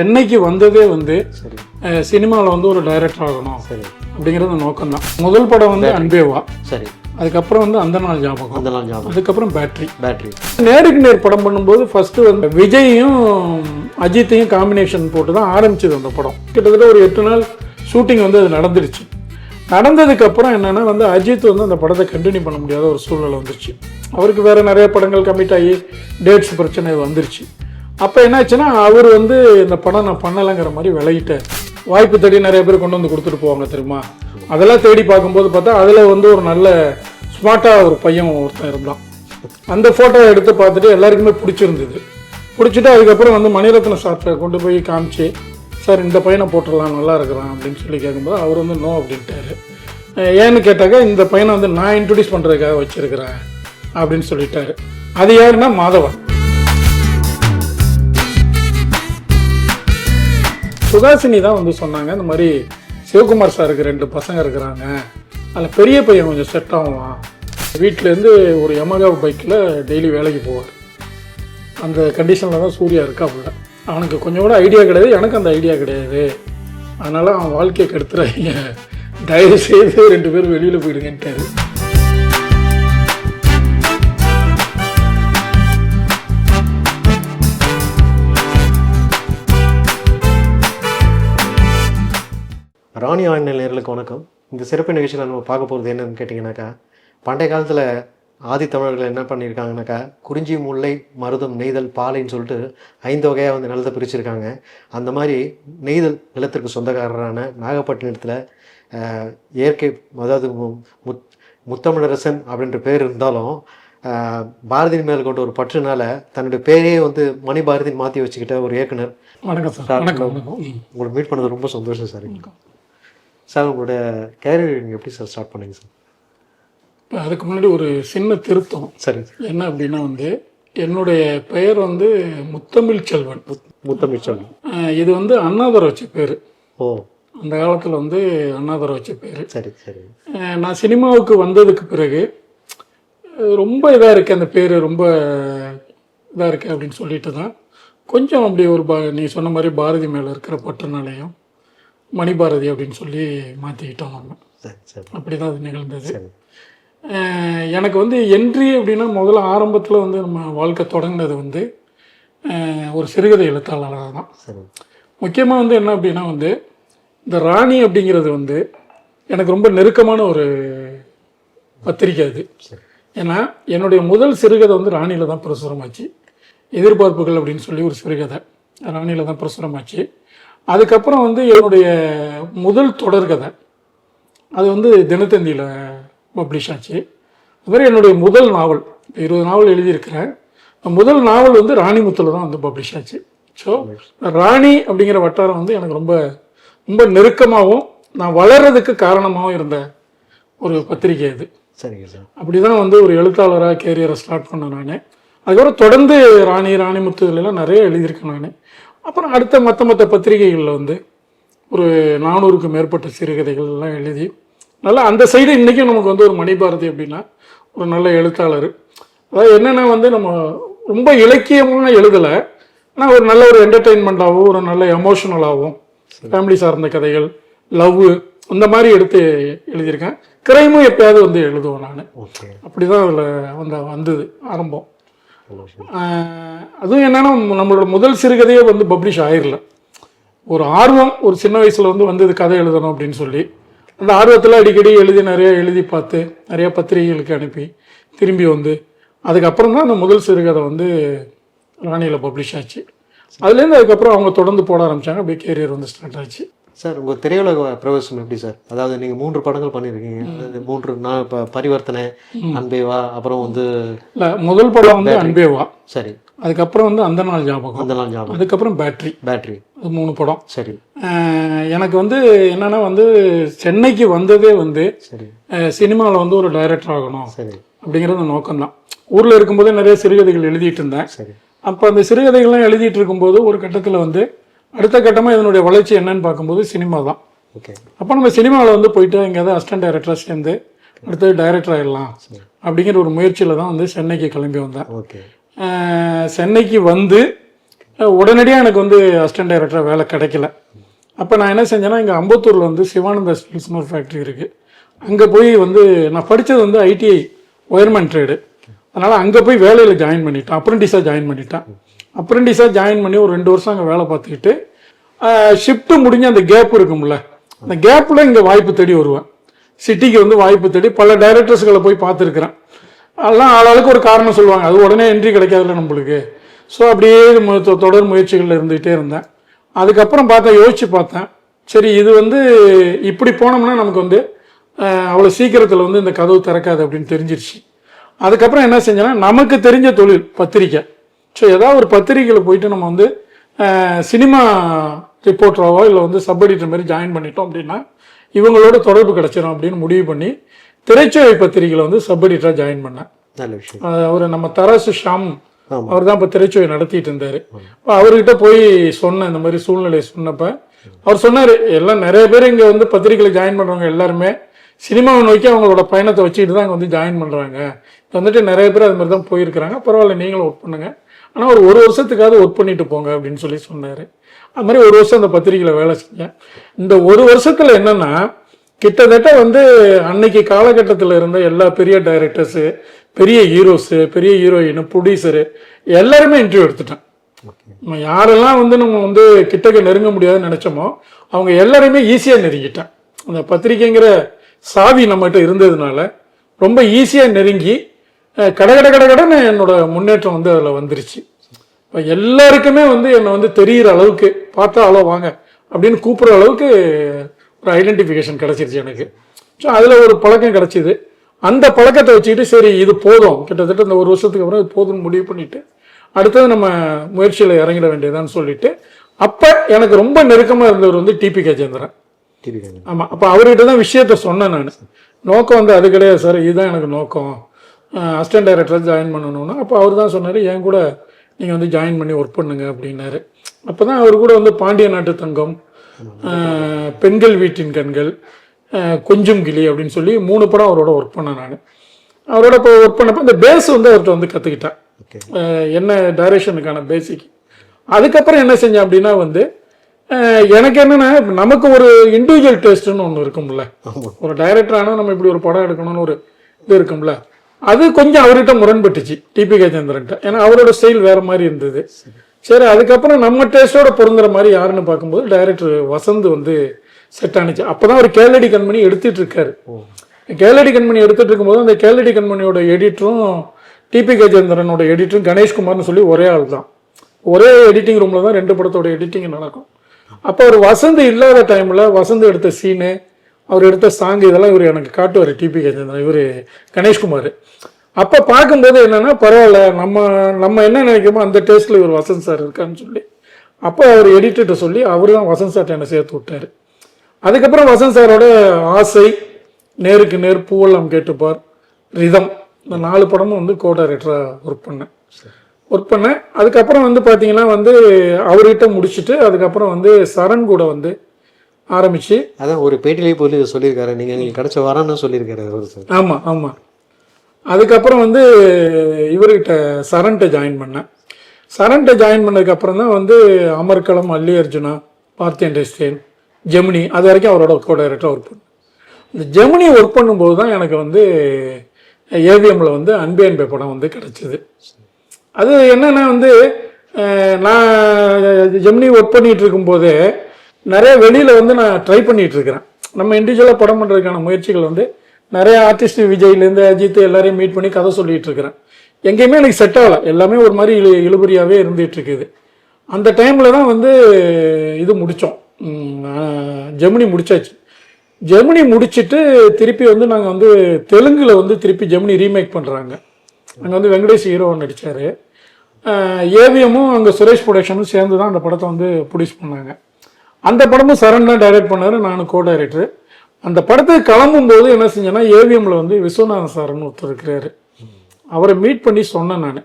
சென்னைக்கு வந்ததே வந்து சினிமாவில் வந்து ஒரு டைரக்டர் ஆகணும் சரி. அப்படிங்கிறது நோக்கம் தான் முதல் படம் வந்து அன்பேவா. சரி. அதுக்கப்புறம் வந்து அந்த நாள் ஞாபகம் அந்த நாள் ஞாபகம் அதுக்கப்புறம் பேட்டரி பேட்டரி நேருக்கு நேர் படம் பண்ணும்போது ஃபர்ஸ்ட் வந்து விஜயையும் அஜித்தையும் காம்பினேஷன் போட்டு தான் ஆரம்பிச்சது அந்த படம். கிட்டத்தட்ட ஒரு எட்டு நாள் ஷூட்டிங் வந்து அது நடந்துருச்சு. நடந்ததுக்கு அப்புறம் என்னன்னா வந்து அஜித் வந்து அந்த படத்தை கண்டினியூ பண்ண முடியாத ஒரு சூழ்நிலை வந்துருச்சு. அவருக்கு வேற நிறைய படங்கள் கமிட் ஆகி டேட்ஸ் பிரச்சனை வந்துருச்சு. அப்போ என்னாச்சுன்னா அவர் வந்து இந்த படம் நான் பண்ணலைங்கிற மாதிரி விளையிட்டார் வாய்ப்பு தேடி நிறைய பேர் கொண்டு வந்து கொடுத்துட்டு போவாங்க தெரியுமா? அதெல்லாம் தேடி பார்க்கும்போது பார்த்தா அதில் வந்து ஒரு நல்ல ஸ்மார்ட்டாக ஒரு பையன் ஒருத்தன் இருந்தான். அந்த ஃபோட்டோ எடுத்து பார்த்துட்டு எல்லாருக்குமே பிடிச்சிருந்தது. பிடிச்சிட்டு அதுக்கப்புறம் வந்து மணிரத்ன சார்ட்டை கொண்டு போய் காமிச்சு சார் இந்த பையனை போட்டுடலாம் நல்லா இருக்கிறான் அப்படின்னு சொல்லி கேட்கும்போது அவர் வந்து நோ அப்படின்ட்டாரு. ஏன்னு கேட்டாக்கா இந்த பையனை வந்து நான் இன்ட்ரடியூஸ் பண்ணுறதுக்காக வச்சுருக்கிறேன் அப்படின்னு சொல்லிட்டாரு. அது யாருன்னா மாதவன். சுகாசினி தான் வந்து சொன்னாங்க. இந்த மாதிரி சிவகுமார் சாருக்கு ரெண்டு பசங்க இருக்கிறாங்க. அதில் பெரிய பையன் கொஞ்சம் செட் ஆகுவான் வீட்டிலேருந்து ஒரு யமகா பைக்கில் டெய்லி வேலைக்கு போவார். அந்த கண்டிஷனில் தான் சூர்யா இருக்கா அப்படி அவனுக்கு கொஞ்சம் கூட ஐடியா கிடையாது. எனக்கு அந்த ஐடியா கிடையாது. அதனால் அவன் வாழ்க்கையை கெடுத்துறாங்க தயவு செய்து ரெண்டு பேரும் வெளியில் போயிடுங்கன்ட்டாரு. ராணி ஆண்ட நேர்களுக்கு வணக்கம். இந்த சிறப்பு நிகழ்ச்சியில் நம்ம பார்க்க போகிறது என்னன்னு கேட்டிங்கனாக்கா பண்டைய காலத்தில் ஆதி தமிழர்கள் என்ன பண்ணியிருக்காங்கனாக்கா குறிஞ்சி முல்லை மருதம் நெய்தல் பாலைன்னு சொல்லிட்டு ஐந்து வகையாக வந்து நிலத்தை பிரிச்சிருக்காங்க. அந்த மாதிரி நெய்தல் நிலத்திற்கு சொந்தக்காரரான நாகப்பட்டினத்தில் இயற்கை அதாவது முத் முத்தமிழரசன் அப்படின்ற பேர் இருந்தாலும் பாரதியின் மேல் கொண்ட ஒரு பற்றுனால தன்னுடைய பேரையே வந்து மணி பாரதின்னு மாற்றி வச்சுக்கிட்ட ஒரு இயக்குனர். வணக்கம் சார். வணக்கம் வணக்கம். ம். உங்களை மீட் பண்ணது ரொம்ப சந்தோஷம் சார். சார் உங்களோட கேரியர் நீங்கள் எப்படி சார் ஸ்டார்ட் பண்ணீங்க சார்? இப்ப அதுக்கு முன்னாடி ஒரு சின்ன திருத்தம். சரி. என்ன அப்படின்னா வந்து என்னுடைய பெயர் வந்து முத்தமிழ் செல்வன். முத்தமிழ் அஹ் இது வந்து அண்ணாதுரை வச்ச பேர். ஓ. அந்த காலத்தில் வந்து அண்ணாதுரை வச்ச பேர். சரி சரி. நான் சினிமாவுக்கு வந்ததுக்கு பிறகு ரொம்ப இதாக இருக்கு அந்த பேர் ரொம்ப இதாக இருக்கு அப்படின்னு சொல்லிட்டு தான் கொஞ்சம் அப்படி ஒரு பா நீ சொன்ன மாதிரி பாரதி மேலே இருக்கிற பற்றுனாலையும் மணிபாரதி அப்படின்னு சொல்லி மாற்றிக்கிட்டோம் நம்ம. அப்படி தான் அது நிகழ்ந்தது. எனக்கு வந்து என்ட்ரி அப்படின்னா முதல்ல ஆரம்பத்தில் வந்து நம்ம வாழ்க்கை தொடங்கினது வந்து ஒரு சிறுகதை எழுத்தாளராக தான். முக்கியமாக வந்து என்ன அப்படின்னா வந்து இந்த ராணி அப்படிங்கிறது வந்து எனக்கு ரொம்ப நெருக்கமான ஒரு பத்திரிக்கை அது. ஏன்னா என்னுடைய முதல் சிறுகதை வந்து ராணியில் தான் பிரசுரமாச்சு. எதிர்பார்ப்புகள் அப்படின்னு சொல்லி ஒரு சிறுகதை. ராணியில் தான் பிரசுரமாச்சு. அதுக்கப்புறம் வந்து என்னுடைய முதல் தொடர்கதை அது வந்து தினத்தந்தியில் பப்ளிஷ் ஆச்சு. அது மாதிரி என்னுடைய முதல் நாவல் இப்போ இருபது நாவல் எழுதியிருக்கிறேன். முதல் நாவல் வந்து ராணிமுத்தில் தான் வந்து பப்ளிஷ் ஆச்சு. ஸோ ராணி அப்படிங்கிற வட்டாரம் வந்து எனக்கு ரொம்ப ரொம்ப நெருக்கமாகவும் நான் வளர்றதுக்கு காரணமாகவும் இருந்த ஒரு பத்திரிகை இது சரிங்க சார். அப்படி தான் வந்து ஒரு எழுத்தாளராக கேரியரை ஸ்டார்ட் பண்ணேன் நான். அதுக்கப்புறம் தொடர்ந்து ராணி ராணிமுத்து இதுலலாம் நிறைய எழுதியிருக்கேன் நான். அப்புறம் அடுத்த மற்ற மற்ற பத்திரிகைகளில் வந்து ஒரு நானூறுக்கு மேற்பட்ட சிறுகதைகள் எல்லாம் எழுதி நல்லா அந்த சைடு இன்றைக்கும் நமக்கு வந்து ஒரு மணிபாரதி அப்படின்னா ஒரு நல்ல எழுத்தாளர். அதாவது என்னென்னா வந்து நம்ம ரொம்ப இலக்கியமாக எழுதலை ஆனால் ஒரு நல்ல ஒரு என்டர்டெயின்மெண்ட்டாகவும் ஒரு நல்ல எமோஷனலாகவும் ஃபேமிலி சார்ந்த கதைகள் லவ் இந்த மாதிரி எடுத்து எழுதியிருக்கேன். கிரைமும் எப்பயாவது வந்து எழுதுவேன் நான். அப்படி தான் அதில் வந்து வந்தது ஆரம்பம். அதுவும் என்னென்னா நம்மளோட முதல் சிறுகதையே வந்து பப்ளிஷ் ஆயிரல. ஒரு ஆர்வம் ஒரு சின்ன வயசில் வந்து வந்தது கதை எழுதணும் அப்படின்னு சொல்லி அந்த ஆர்வத்தில் அடிக்கடி எழுதி நிறையா எழுதி பார்த்து நிறையா பத்திரிகைகளுக்கு அனுப்பி திரும்பி வந்து அதுக்கப்புறம் தான் அந்த முதல் சிறுகதை வந்து ராணியில் பப்ளிஷ் ஆச்சு. அதுலேருந்து அதுக்கப்புறம் அவங்க தொடர்ந்து போட ஆரம்பிச்சாங்க அப்படியே கேரியர் வந்து ஸ்டார்ட் ஆச்சு. சார் உங்கள் திரையுலக பிரவேசம் எப்படி சார்? அதாவது நீங்கள் மூன்று படங்கள் பண்ணியிருக்கீங்க மூன்று நான் இப்போ பரிவர்த்தனை அன்பேவா அப்புறம் வந்து இல்லை முதல் படம் வந்து அன்பேவா. சரி. அதுக்கப்புறம் வந்து அந்த நாள் ஞாபகம். அந்த நாள் ஞாபகம். அதுக்கப்புறம் பேட்ரி பேட்டரி அது மூணு படம். சரி. எனக்கு வந்து என்னன்னா வந்து சென்னைக்கு வந்ததே வந்து சரி. சினிமாவில் வந்து ஒரு டைரக்டர் ஆகணும் சரி. அப்படிங்கிறது நோக்கம்தான். ஊரில் இருக்கும்போதே நிறைய சிறுகதைகள் எழுதிட்டு இருந்தேன். சரி. அப்போ அந்த சிறுகதைகள்லாம் எழுதிட்டு இருக்கும்போது ஒரு கட்டத்தில் வந்து அடுத்த கட்டமாக இதனுடைய வளர்ச்சி என்னன்னு பார்க்கும்போது சினிமா தான். ஓகே. அப்போ நம்ம சினிமாவில் வந்து போயிட்டு எங்கேயாவது அசிஸ்டன்ட் டைரக்டராக சேர்ந்து அடுத்தது டைரக்டர் ஆயிடலாம் அப்படிங்கிற ஒரு முயற்சியில் தான் வந்து சென்னைக்கு கிளம்பி வந்தேன். ஓகே. சென்னைக்கு வந்து உடனடியாக எனக்கு வந்து அசிஸ்டன்ட் டைரக்டராக வேலை கிடைக்கல. அப்போ நான் என்ன செஞ்சேன்னா இங்கே அம்பத்தூரில் வந்து சிவானந்த ஸ்டீல்ஸ்னு ஒரு ஃபேக்ட்ரி இருக்குது அங்கே போய் வந்து நான் படித்தது வந்து ஐடிஐ ஒயர்மேன் ட்ரேடு அதனால் அங்கே போய் வேலையில் ஜாயின் பண்ணிட்டேன். அப்ரெண்டிஸாக ஜாயின் பண்ணிட்டேன். அப்ரெண்டிஸாக ஜாயின் பண்ணி ஒரு ரெண்டு வருஷம் அங்கே வேலை பார்த்துக்கிட்டு ஷிஃப்ட்டு முடிஞ்ச அந்த கேப் இருக்கும்ல அந்த கேப்பில் இங்கே வாய்ப்பு தேடி வருவேன். சிட்டிக்கு வந்து வாய்ப்பு தேடி பல டைரக்டர்ஸ்களை போய் பார்த்துருக்குறேன். அதெல்லாம் ஆளாளுக்கு ஒரு காரணம் சொல்லுவாங்க. அது உடனே என்ட்ரி கிடைக்காதுல்ல நம்மளுக்கு. ஸோ அப்படியே தொடர் முயற்சிகளில் இருந்துகிட்டே இருந்தேன். அதுக்கப்புறம் பார்த்தேன் யோசிச்சு பார்த்தேன். சரி இது வந்து இப்படி போனோம்னா நமக்கு வந்து அவ்வளோ சீக்கிரத்தில் வந்து இந்த கதவு திறக்காது அப்படின்னு தெரிஞ்சிருச்சு. அதுக்கப்புறம் என்ன செஞ்சேன்னா நமக்கு தெரிஞ்ச தொழில் பத்திரிக்கை. ஸோ ஏதாவது ஒரு பத்திரிக்கையில் போயிட்டு நம்ம வந்து சினிமா ரிப்போர்ட்டராவோ இல்லை வந்து சப் எடிட்டர் மாதிரி ஜாயின் பண்ணிட்டோம் அப்படின்னா இவங்களோட தொடர்பு கிடைச்சிரும் அப்படின்னு முடிவு பண்ணி திரைச்சுவை பத்திரிகையில் வந்து சப் எடிட்டராக ஜாயின் பண்ணேன். நல்ல விஷயம். அவர் நம்ம தராசு ஷாம். அவர் தான் இப்போ திரைச்சுவை நடத்திட்டு இருந்தார். இப்போ அவர்கிட்ட போய் சொன்னேன் இந்த மாதிரி சூழ்நிலையை சொன்னப்ப அவர் சொன்னார் எல்லாம் நிறைய பேர் இங்கே வந்து பத்திரிகையில் ஜாயின் பண்ணுறவங்க எல்லாருமே சினிமாவை நோக்கி அவங்களோட பயணத்தை வச்சுக்கிட்டு தான் இங்கே வந்து ஜாயின் பண்ணுறாங்க வந்துட்டு நிறைய பேர் அது மாதிரி தான் போயிருக்கிறாங்க. பரவாயில்ல நீங்களும் ஒர்க் பண்ணுங்க. ஆனால் ஒரு ஒரு வருஷத்துக்காவது ஒர்க் பண்ணிட்டு போங்க அப்படின்னு சொல்லி சொன்னார். அது மாதிரி ஒரு வருஷம் அந்த பத்திரிகையில் வேலை செஞ்சேன். இந்த ஒரு வருஷத்தில் என்னன்னா கிட்டத்தட்ட வந்து அன்னைக்கு காலகட்டத்தில் இருந்த எல்லா பெரிய டைரக்டர்ஸு பெரிய ஹீரோஸு பெரிய ஹீரோயின் ப்ரொடியூசரு எல்லாருமே இன்டர்வியூ எடுத்துட்டேன் நம்ம யாரெல்லாம் வந்து நம்ம வந்து கிட்டக்க நெருங்க முடியாதுன்னு நினைச்சோமோ அவங்க எல்லாரையுமே ஈஸியாக நெருங்கிட்டேன் அந்த பத்திரிக்கைங்கிற சாவி நம்மகிட்ட இருந்ததுனால ரொம்ப ஈஸியாக நெருங்கி அஹ், கட கட கட கடன்னு என்னோட முன்னேற்றம் வந்து அதில் வந்துருச்சு. இப்போ எல்லாருக்குமே வந்து என்னை வந்து தெரிகிற அளவுக்கு பார்த்தா அளவு வாங்க அப்படின்னு கூப்பிட்ற அளவுக்கு ஒரு ஐடென்டிஃபிகேஷன் கிடச்சிருச்சு எனக்கு. ஸோ அதில் ஒரு பழக்கம் கிடச்சிது. அந்த பழக்கத்தை வச்சுக்கிட்டு சரி இது போதும். கிட்டத்தட்ட இந்த ஒரு வருஷத்துக்கு அப்புறம் இது போதும்னு முடிவு பண்ணிட்டு அடுத்தது நம்ம முயற்சியில் இறங்கிட வேண்டியதான்னு சொல்லிட்டு அப்போ எனக்கு ரொம்ப நெருக்கமாக இருந்தவர் வந்து டிபி கஜேந்திரன். ஆமாம் அப்போ அவர்கிட்ட தான் விஷயத்த சொன்னேன் நான். நோக்கம் வந்து அது கிடையாது சார் இதுதான் எனக்கு நோக்கம். அசிஸ்டன்ட் டைரக்டர் ஜாயின் பண்ணணும்னா அப்போ அவர் தான் சொன்னார் என் கூட நீங்கள் வந்து ஜாயின் பண்ணி ஒர்க் பண்ணுங்க அப்படின்னாரு. அப்போ தான் அவர் கூட வந்து பாண்டிய நாட்டு தங்கம் பெண்கள் வீட்டின் கண்கள் கொஞ்சம் கிளி அப்படின்னு சொல்லி மூணு படம் அவரோட ஒர்க் பண்ணேன் நான். அவரோட இப்போ ஒர்க் பண்ணப்போ இந்த பேஸ் வந்து அவர்கிட்ட வந்து கற்றுக்கிட்டேன் என்ன டைரக்ஷனுக்கான பேசிக் அதுக்கப்புறம் என்ன செஞ்சேன் அப்படின்னா வந்து எனக்கு என்னன்னா நமக்கு ஒரு இண்டிவிஜுவல் டேஸ்ட்னு ஒன்று இருக்கும்ல. ஒரு டைரக்டர் ஆனால் நம்ம இப்படி ஒரு படம் எடுக்கணும்னு ஒரு இது இருக்கும்ல. அது கொஞ்சம் அவர்கிட்ட முரண்பட்டுச்சு டிபி கஜேந்திரன்ட்ட ஏன்னா அவரோட ஸ்டைல் வேற மாதிரி இருந்தது. சரி அதுக்கப்புறம் நம்ம டேஸ்டோட பொருந்துற மாதிரி யாருன்னு பார்க்கும்போது டைரக்டர் வசந்த் வந்து செட் ஆனிச்சு. அப்பதான் ஒரு கேலடி கண்மணி எடுத்துட்டு இருக்காரு. கேலடி கண்மணி எடுத்துட்டு இருக்கும்போது அந்த கேலடி கண்மணியோட எடிட்டரும் டிபி கஜேந்திரனோட எடிட்டரும் கணேஷ்குமார்னு சொல்லி ஒரே ஆள் தான். ஒரே எடிட்டிங் ரூமில் தான் ரெண்டு படத்தோட எடிட்டிங் நடக்கும். அப்போ ஒரு வசந்த் இல்லாத டைமில் வசந்த் எடுத்த சீனு அவர் எடுத்த சாங் இதெல்லாம் இவர் எனக்கு காட்டுவார் டிபி கஜேந்திரன். இவர் கணேஷ்குமார். அப்போ பார்க்கும்போது என்னென்னா பரவாயில்ல நம்ம நம்ம என்ன நினைக்கிறோமோ அந்த டேஸ்ட்டில் இவர் வசந்த் சார் இருக்கான்னு சொல்லி. அப்போ அவர் எடிட்டர்கிட்ட சொல்லி அவர் தான் வசந்த் சார்ட்ட என்னை சேர்த்து விட்டார். அதுக்கப்புறம் வசந்த் சாரோட ஆசை நேருக்கு நேர் பூவெல்லாம் கேட்டுப்பார். ரிதம் இந்த நாலு படமும் வந்து கோ டைரக்டராக ஒர்க் பண்ணேன். ஒர்க் பண்ணேன். அதுக்கப்புறம் வந்து பார்த்தீங்கன்னா வந்து அவர்கிட்ட முடிச்சுட்டு அதுக்கப்புறம் வந்து சரண் கூட வந்து ஆரம்பிச்சு அதான் ஒரு பேட்டிலேயே போய் இதை சொல்லியிருக்காரு. நீங்கள் எங்களுக்கு கிடைச்ச வரன்னு சொல்லியிருக்காரு அவர் சார். ஆமாம் ஆமாம் அதுக்கப்புறம் வந்து இவர்கிட்ட சரண்ட்ட ஜாயின் பண்ணேன். சரண்ட்ட ஜாயின் பண்ணதுக்கப்புறம் தான் வந்து அமர்கலம் அல்லி அர்ஜுனா பார்த்தேன் டெஸ்டேன் ஜெமினி அது வரைக்கும் அவரோட கோ டைரக்டராக ஒர்க் பண்ணேன். இந்த ஜெமினி ஒர்க் பண்ணும்போது தான் எனக்கு வந்து ஏவிஎம்மில் வந்து அன்பே அன்பே படம் வந்து கிடச்சிது. அது என்னன்னா வந்து நான் ஜெமினி ஒர்க் பண்ணிட்டு இருக்கும்போதே நிறைய வெளியில் வந்து நான் ட்ரை பண்ணிட்டு இருக்கிறேன் நம்ம இண்டிவிஜுவலாக படம் பண்ணுறதுக்கான முயற்சிகள் வந்து நிறைய ஆர்டிஸ்ட் விஜய்லேருந்து அஜித் எல்லாரையும் மீட் பண்ணி கதை சொல்லிட்டு இருக்கிறேன் எங்கேயுமே எனக்கு செட் ஆகலை. எல்லாமே ஒரு மாதிரி இழு இழுபறியாகவே இருந்துகிட்ருக்குது அந்த டைமில் தான் வந்து இது முடித்தோம் ஜெமினி முடிச்சாச்சு. ஜெமினி முடிச்சிட்டு திருப்பி வந்து நாங்கள் வந்து தெலுங்கில் வந்து திருப்பி ஜெமினி ரீமேக் பண்ணுறாங்க அங்கே வந்து வெங்கடேஷ் ஹீரோ நடித்தார் ஏவிஎம்மும் அங்கே சுரேஷ் ப்ரொடக்ஷனும் சேர்ந்து தான் அந்த படத்தை வந்து ப்ரொடியூஸ் பண்ணாங்க. அந்த படமும் சரண் தான் டைரக்ட் பண்ணார் நானும் கோ டைரக்டர் அந்த படத்துக்கு கிளம்பும்போது என்ன செஞ்சேன்னா ஏவிஎம்ல வந்து விஸ்வநாதன் சார்னு ஒருத்தர் இருக்கிறாரு. அவரை மீட் பண்ணி சொன்னேன் நான்.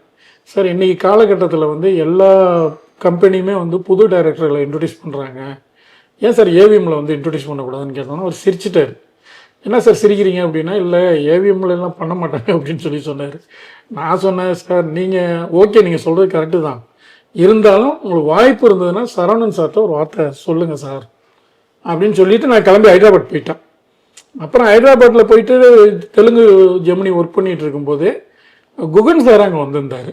சார் இன்னைக்கு காலகட்டத்தில் வந்து எல்லா கம்பெனியுமே வந்து புது டைரக்டர்களை இன்ட்ரடியூஸ் பண்ணுறாங்க ஏன் சார் ஏவிஎம்ல வந்து இன்ட்ரடியூஸ் பண்ணக்கூடாதுன்னு கேட்டோன்னா அவர் சிரிச்சிட்டாரு. என்ன சார் சிரிக்கிறீங்க அப்படின்னா இல்லை ஏவிஎம்ல எல்லாம் பண்ண மாட்டாங்க அப்படின்னு சொல்லி சொன்னார். நான் சொன்னேன் சார் நீங்கள் ஓகே நீங்கள் சொல்கிறது கரெக்டு தான். இருந்தாலும் உங்களுக்கு வாய்ப்பு இருந்ததுன்னா சரவணன் சார்கிட்ட ஒரு வார்த்தை சொல்லுங்கள் சார் அப்படின்னு சொல்லிட்டு நான் கிளம்பி ஹைதராபாத் போயிட்டேன். அப்புறம் ஹைதராபாத்தில் போயிட்டு தெலுங்கு ஜெமினி ஒர்க் பண்ணிட்டு இருக்கும்போது குகன் சார் அங்கே வந்திருந்தார்.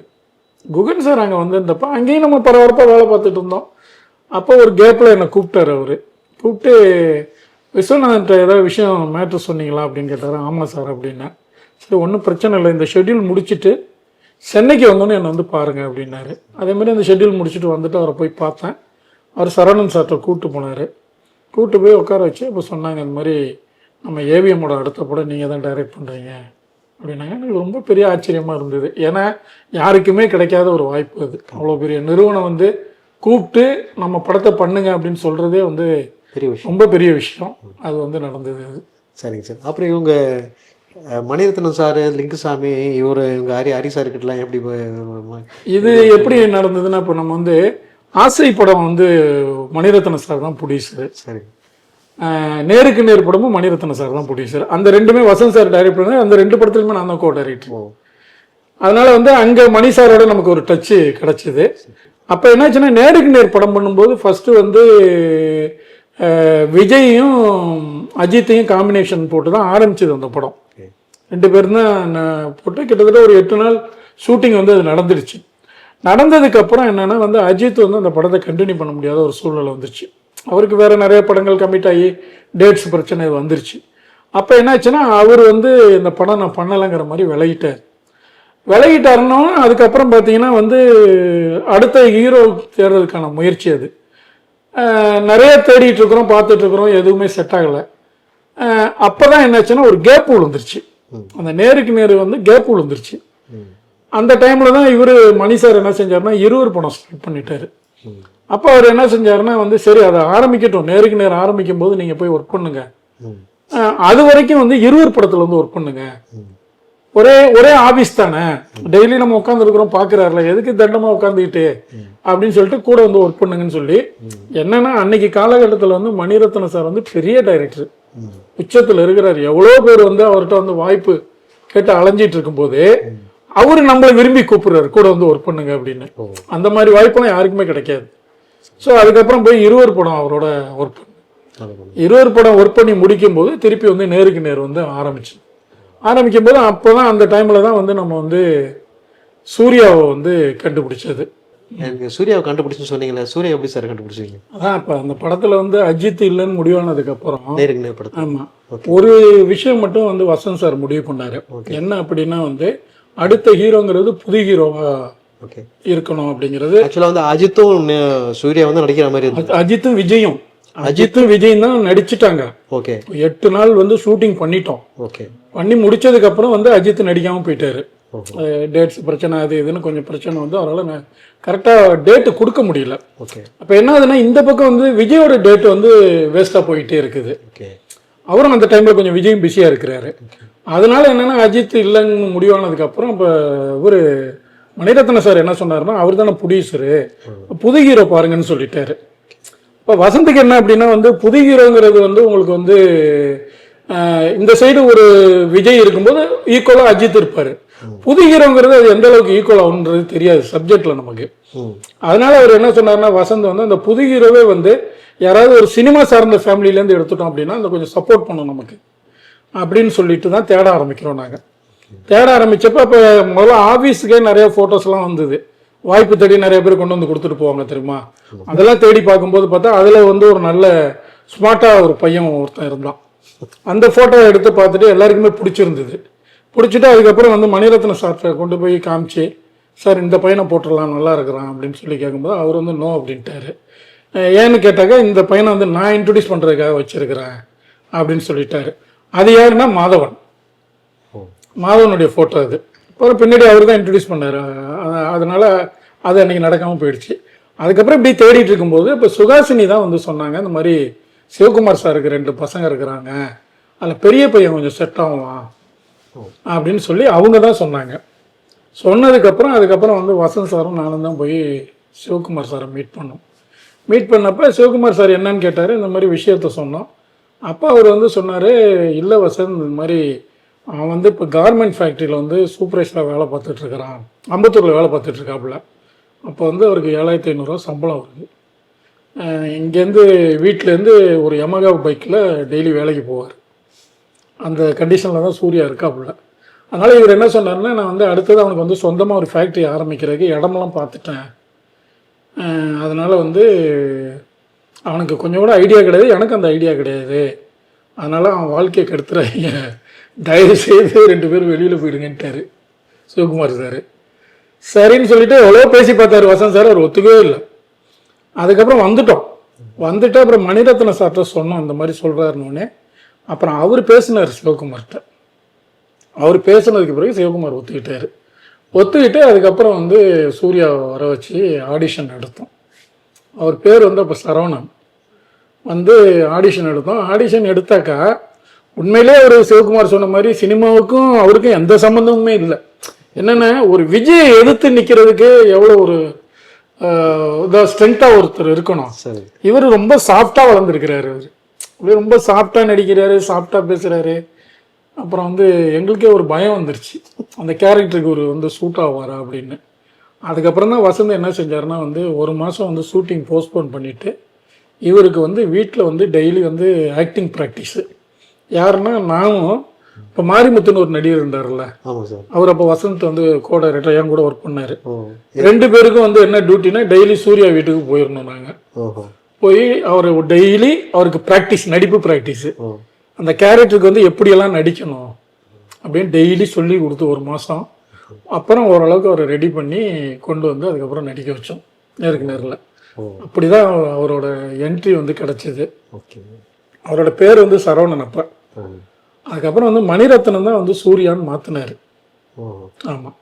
குகன் சார் அங்கே வந்திருந்தப்போ அங்கேயும் நம்ம பரபரப்பாக வேலை பார்த்துட்டு இருந்தோம். அப்போ ஒரு கேப்பில் என்னை கூப்பிட்டாரு அவர். கூப்பிட்டு விஸ்வநாதன்ட்ட ஏதாவது விஷயம் மேட்ரு சொன்னீங்களா அப்படின்னு கேட்டார். ஆமாம் சார் அப்படின்னேன். சரி ஒன்றும் பிரச்சனை இல்லை. இந்த ஷெட்யூல் முடிச்சுட்டு சென்னைக்கு வந்தோன்னே என்னை வந்து பாருங்கள் அப்படின்னாரு. அதே மாதிரி அந்த ஷெட்யூல் முடிச்சுட்டு வந்துட்டு அவரை போய் பார்த்தேன். அவர் சரவணன் சார்கிட்ட கூப்பிட்டு போனார். கூப்பிட்டு போய் உட்கார வச்சு இப்போ சொன்னாங்க இந்த மாதிரி நம்ம ஏவிஎம்மோட அடுத்த படம் நீங்கள் தான் டைரக்ட் பண்ணுறீங்க அப்படின்னாங்க. எனக்கு ரொம்ப பெரிய ஆச்சரியமாக இருந்தது. ஏன்னா யாருக்குமே கிடைக்காத ஒரு வாய்ப்பு அது. அவ்வளோ பெரிய நிறுவனம் வந்து கூப்பிட்டு நம்ம படத்தை பண்ணுங்க அப்படின்னு சொல்கிறதே வந்து பெரிய விஷயம். ரொம்ப பெரிய விஷயம். அது வந்து நடந்தது அது. சரிங்க சார். அப்புறம் இவங்க மணிரத்னம் சார் லிங்குசாமி இவர் இவங்க ஹரி ஹரி சார் கிட்டலாம் எப்படி இது எப்படி நடந்ததுன்னா இப்போ நம்ம வந்து ஆசை படம் வந்து மணிரத்ன சார் தான் ப்ரொடியூசர் சரி. நேருக்கு நேர் படமும் மணிரத்ன சார் தான் ப்ரொடியூசர் அந்த ரெண்டுமே வசந்த் சார் டைரக்ட் பண்ணாரு அந்த ரெண்டு படத்துலையுமே நான் தான் கோ டைரக்டர் அதனால வந்து அங்கே மணி சாரோட நமக்கு ஒரு டச்சு கிடச்சிது. அப்போ என்னாச்சுன்னா நேருக்கு நேர் படம் பண்ணும்போது ஃபஸ்ட்டு வந்து அஹ், விஜயையும் அஜித்தையும் காம்பினேஷன் போட்டு தான் ஆரம்பிச்சது அந்த படம். ரெண்டு பேரும் தான் போட்டு கிட்டத்தட்ட ஒரு எட்டு நாள் ஷூட்டிங் வந்து அது நடந்துடுச்சு. நடந்ததுக்கு அப்புறம் வந்து அஜித் வந்து அந்த படத்தை கண்டினியூ பண்ண முடியாத ஒரு சூழ்நிலை வந்துருச்சு அவருக்கு வேறு நிறைய படங்கள் கமிட் ஆகி டேட்ஸ் பிரச்சனை வந்துருச்சு. அப்போ என்னாச்சுன்னா அவர் வந்து இந்த படம் நான் பண்ணலைங்கிற மாதிரி விலகிட்டார். விலகிட்டாருன்னா அதுக்கப்புறம் பார்த்தீங்கன்னா வந்து அடுத்த ஹீரோ தேடுறதுக்கான முயற்சி அது. நிறைய தேடிட்டு இருக்கிறோம் பார்த்துட்டு இருக்கிறோம் எதுவுமே செட் ஆகலை. அப்போ தான் என்னாச்சுன்னா ஒரு கேப் விழுந்துருச்சு அந்த நேருக்கு நேரு வந்து கேப் விழுந்துருச்சு. அந்த டைமில் தான் இவர் மணி சார் என்ன செஞ்சாருன்னா இருவர் படம் ஸ்டார்ட் பண்ணிட்டாரு. அப்போ அவர் என்ன செஞ்சாருன்னா வந்து சரி அதை ஆரம்பிக்கட்டும். நேருக்கு நேர் ஆரம்பிக்கும் போது நீங்கள் போய் ஒர்க் பண்ணுங்க. அது வரைக்கும் வந்து இருவர் படத்தில் வந்து ஒர்க் பண்ணுங்க. ஒரே ஒரே ஆபீஸ் தானே. டெய்லி நம்ம உட்காந்துருக்குறோம் பார்க்குறாருல எதுக்கு தண்டமா உட்காந்துக்கிட்டு அப்படின்னு சொல்லிட்டு கூட வந்து ஒர்க் பண்ணுங்கன்னு சொல்லி என்னன்னா அன்னைக்கு காலகட்டத்தில் வந்து மணிரத்ன சார் வந்து பெரிய டைரக்டர் உச்சத்தில் இருக்கிறார். எவ்வளோ பேர் வந்து அவர்கிட்ட வந்து வாய்ப்பு கேட்டு அலைஞ்சிட்டு இருக்கும்போது அவரு நம்மளை விரும்பி கூப்பிடுறாரு. கூட வந்து ஒர்க் பண்ணுங்க அப்படின்னு. அந்த மாதிரி வாய்ப்பெல்லாம் யாருக்குமே கிடைக்காது. ஸோ அதுக்கப்புறம் போய் இருவர் படம் அவரோட ஒர்க். இருவர் படம் ஒர்க் பண்ணி முடிக்கும் போது திருப்பி வந்து நேருக்கு நேர் வந்து ஆரம்பிச்சு. ஆரம்பிக்கும் போது அப்போ தான் அந்த டைமில் தான் வந்து நம்ம வந்து சூர்யாவை வந்து கண்டுபிடிச்சது. எனக்கு சூர்யாவை கண்டுபிடிச்சுன்னு சொன்னீங்களே சூர்யா எப்படி சார் கண்டுபிடிச்சீங்க அதான் இப்போ அந்த படத்தில் வந்து அஜித் இல்லைன்னு முடிவானதுக்கப்புறம் நேருக்கு நேர் ஆமாம் ஒரு விஷயம் மட்டும் வந்து வசந்த் சார் முடிவு பண்ணாரு. என்ன அப்படின்னா வந்து அடுத்த ஹீரோங்கிறது புது ஹீரோவா ஓகே. இருக்கணும் அப்படிங்கிறது. ஆக்சுவலாக வந்து அஜித்தும் சூர்யா வந்து நடிக்கிற மாதிரி இருந்தது. அஜி- அஜித்தும் விஜயும். அஜித்தும் விஜயும் தான் நடிச்சிட்டாங்க. ஓகே. எட்டு நாள் வந்து ஷூட்டிங் பண்ணிட்டோம். ஓகே. பண்ணி முடிச்சதுக்கு அப்புறம் வந்து அஜித் நடிக்காம போயிட்டாரு. டேட்ஸ் பிரச்சனை அது இதுன்னு கொஞ்சம் பிரச்சனை வந்து அவரால் கரெக்டாக டேட்டு கொடுக்க முடியல. ஓகே. அப்போ என்ன ஆகுதுன்னா இந்த பக்கம் வந்து விஜயோட டேட் வந்து வேஸ்ட்டாக போயிட்டே இருக்குது. ஓகே. அவரும் அந்த டைமில் கொஞ்சம் விஜயும் பிஸியாக இருக்கிறாரு. அதனால என்னன்னா அஜித் இல்லைன்னு முடிவானதுக்கு அப்புறம் இப்போ இவர் மணிரத்ன சார் என்ன சொன்னாருன்னா அவர் தானே ப்ரொடியூசரு புது ஹீரோ பாருங்கன்னு சொல்லிட்டாரு. இப்போ வசந்துக்கு என்ன அப்படின்னா வந்து புது ஹீரோங்கிறது வந்து உங்களுக்கு வந்து இந்த சைடு ஒரு விஜய் இருக்கும்போது ஈக்குவலாக அஜித் இருப்பார். புது ஹீரோங்கிறது அது எந்த அளவுக்கு ஈக்குவல் ஆகுன்றது தெரியாது சப்ஜெக்டில் நமக்கு. அதனால அவர் என்ன சொன்னார்னா வசந்த் வந்து அந்த புது ஹீரோவே வந்து யாராவது ஒரு சினிமா சார்ந்த ஃபேமிலியிலேருந்து எடுத்துட்டோம் அப்படின்னா அந்த கொஞ்சம் சப்போர்ட் பண்ணும் நமக்கு. அப்படின்னு சொல்லிட்டு தான் தேட ஆரம்பிக்கிறோம் நாங்கள் தேட ஆரம்பிச்சப்ப அப்போ முதல்ல ஆஃபீஸுக்கே நிறைய ஃபோட்டோஸ்லாம் வந்தது. வாய்ப்பு தேடி நிறைய பேர் கொண்டு வந்து கொடுத்துட்டு போவாங்க தெரியுமா? அதெல்லாம் தேடி பார்க்கும்போது பார்த்தா அதில் வந்து ஒரு நல்ல ஸ்மார்ட்டாக ஒரு பையன் ஒருத்தன் இருந்தான். அந்த ஃபோட்டோ எடுத்து பார்த்துட்டு எல்லாருக்குமே பிடிச்சிருந்தது. பிடிச்சிட்டு அதுக்கப்புறம் வந்து மணிரத்ன சார்ட்ட கொண்டு போய் காமிச்சு சார் இந்த பையனை போட்டுடலாம் நல்லா இருக்கிறான் அப்படின்னு சொல்லி கேட்கும்போது அவர் வந்து நோ அப்படின்ட்டாரு. ஏன்னு கேட்டாக்கா இந்த பையனை வந்து நான் இன்ட்ரடியூஸ் பண்ணுறதுக்காக வச்சிருக்கிறேன் அப்படின்னு சொல்லிட்டாரு. அது யாருன்னா மாதவன். மாதவனுடைய ஃபோட்டோ அது. அப்புறம் பின்னாடி அவர் தான் இன்ட்ரடியூஸ் பண்ணார். அதனால் அது அன்றைக்கி நடக்காமல் போயிடுச்சு. அதுக்கப்புறம் இப்படி தேடிட்டு இருக்கும்போது இப்போ சுகாசினி தான் வந்து சொன்னாங்க இந்த மாதிரி சிவகுமார் சாருக்கு ரெண்டு பசங்க இருக்கிறாங்க. அதில் பெரிய பையன் கொஞ்சம் செட் ஆகுவான் அப்படின்னு சொல்லி அவங்க தான் சொன்னாங்க. சொன்னதுக்கப்புறம் அதுக்கப்புறம் வந்து வசந்த் சாரும் நானும் தான் போய் சிவகுமார் சாரை மீட் பண்ணோம். மீட் பண்ணப்போ சிவகுமார் சார் என்னன்னு கேட்டார். இந்த மாதிரி விஷயத்த சொன்னோம். அப்போ அவர் வந்து சொன்னார் இல்லை வசந்த் இந்த மாதிரி அவன் வந்து இப்போ கார்மெண்ட் ஃபேக்ட்ரியில் வந்து சூப்பர்வைசராக வேலை பார்த்துட்ருக்கிறான் அம்பத்தூரில் வேலை பார்த்துட்ருக்காப்புல அப்போ வந்து அவருக்கு ஏழாயிரத்தி ஐநூறுரூவா சம்பளம் வருது. இங்கேருந்து வீட்டிலேருந்து ஒரு யமகா பைக்கில் டெய்லி வேலைக்கு போவார். அந்த கண்டிஷனில் தான் சூர்யா இருக்காப்புல அதனால் இவர் என்ன சொன்னார்னா நான் வந்து அடுத்தது அவனுக்கு வந்து சொந்தமாக ஒரு ஃபேக்ட்ரி ஆரம்பிக்கிறதுக்கு இடமெல்லாம் பார்த்துட்டேன். அதனால் வந்து அவனுக்கு கொஞ்சம் கூட ஐடியா கிடையாது எனக்கு அந்த ஐடியா கிடையாது. அதனால் அவன் வாழ்க்கையை கெடுத்துறாங்க தயவு செய்து ரெண்டு பேரும் வெளியில் போயிடுங்கன்ட்டாரு. சிவகுமார் சார். சரின்னு சொல்லிட்டு எவ்வளோ பேசி பார்த்தாரு வசந்த் சார் அவர் ஒத்துக்கவே இல்லை. அதுக்கப்புறம் வந்துட்டோம். வந்துட்டு அப்புறம் மணிரத்ன சார்கிட்ட சொன்னோம் இந்த மாதிரி சொல்கிறாருன்னு அப்புறம் அவர் பேசினார் சிவகுமார்கிட்ட. அவர் பேசுனதுக்கு பிறகு சிவகுமார் ஒத்துக்கிட்டாரு. ஒத்துக்கிட்டு அதுக்கப்புறம் வந்து சூர்யாவை வர வச்சு ஆடிஷன் எடுத்தோம் அவர் பேர் வந்து அப்போ சரவணன். வந்து ஆடிஷன் எடுத்தோம். ஆடிஷன் எடுத்தாக்கா உண்மையிலே அவர் சிவகுமார் சொன்ன மாதிரி சினிமாவுக்கும் அவருக்கும் எந்த சம்மந்தமுமே இல்லை. என்னென்ன ஒரு விஜயை எதிர்த்து நிற்கிறதுக்கு எவ்வளோ ஒரு ஸ்ட்ரென்த்தாக ஒருத்தர் இருக்கணும். சரி. இவர் ரொம்ப சாஃப்டாக வளர்ந்துருக்கிறாரு அவர். ரொம்ப சாஃப்டாக நடிக்கிறாரு சாஃப்டாக பேசுகிறாரு அப்புறம் வந்து எங்களுக்கே ஒரு பயம் வந்துருச்சு. அந்த கேரக்டருக்கு ஒரு வந்து சூட் ஆவாரா அப்படின்னு. அதுக்கப்புறம் தான் வசந்த் என்ன செஞ்சாருன்னா வந்து ஒரு மாதம் வந்து ஷூட்டிங் போஸ்ட்போன் பண்ணிவிட்டு இவருக்கு வந்து வீட்டில் வந்து டெய்லி வந்து ஆக்டிங் ப்ராக்டிஸு. யாருன்னா நானும் இப்போ மாரிமுத்துன்னு ஒரு நடிகர் இருந்தார்ல அவர் அப்போ வசந்த் வந்து கூட என் கூட ஒர்க் பண்ணார். ரெண்டு பேருக்கும் வந்து என்ன டியூட்டினா டெய்லி சூர்யா வீட்டுக்கு போயிடணும் நாங்கள் போய் அவர் டெய்லி அவருக்கு ப்ராக்டிஸ் நடிப்பு ப்ராக்டிஸு அந்த கேரக்டருக்கு வந்து எப்படியெல்லாம் நடிக்கணும் அப்படின்னு டெய்லி சொல்லி கொடுத்து ஒரு மாதம் அப்புறம் ஓரளவுக்கு அவரை ரெடி பண்ணி கொண்டு வந்து அதுக்கப்புறம் நடிக்க வச்சோம். நேருக்கு நேரில். அப்படி தான் அவரோட என்ட்ரி வந்து கிடச்சிது. அவரோட பேர் வந்து சரவணன் அப்போ அதுக்கப்புறம் வந்து மணிரத்னம் தான் வந்து சூர்யான்னு மாற்றினார் ஆமாம்